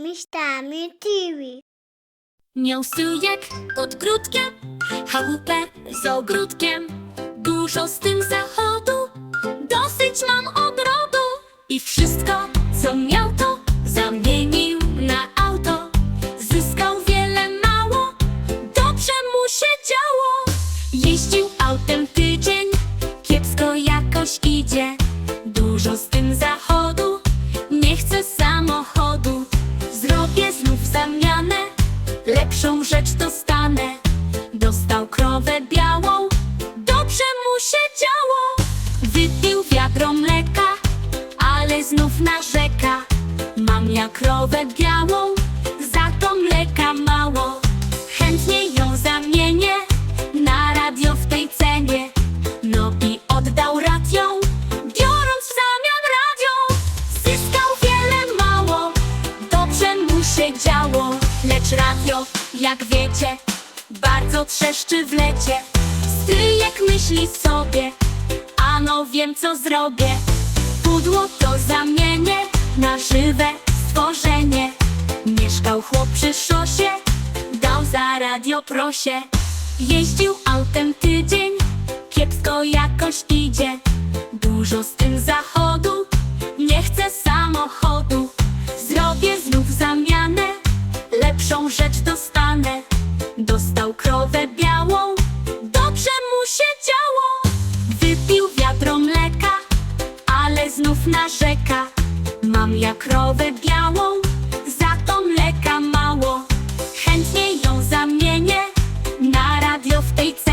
Myślami TV. Miał stryjek pod grudkiem, chałupę z ogródkiem. Dużo z tym zachodu, lepszą rzecz dostanę. Dostał krowę białą, dobrze mu się działo. Wypił wiadro mleka, ale znów narzeka. Mam ja krowę białą, radio, jak wiecie, bardzo trzeszczy w lecie. Stryjek myśli sobie, ano wiem co zrobię. Pudło to zamienię na żywe stworzenie. Mieszkał chłop przy szosie, dał za radio prosie. Jeździł autem tydzień, kiepsko jakoś idzie. Dużo z tym zachodu, krowę białą, dobrze mu się działo. Wypił wiadro mleka, ale znów narzeka. Mam ja krowę białą, za to mleka mało. Chętnie ją zamienię na radio w tej cenie.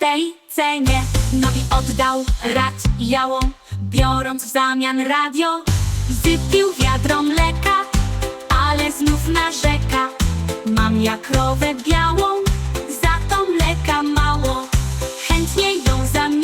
Tej cenie. No i oddał radiołą, biorąc w zamian radio. Wypił wiadro mleka, ale znów narzeka. Mam ja krowę białą, za to mleka mało. Chętnie ją zamienię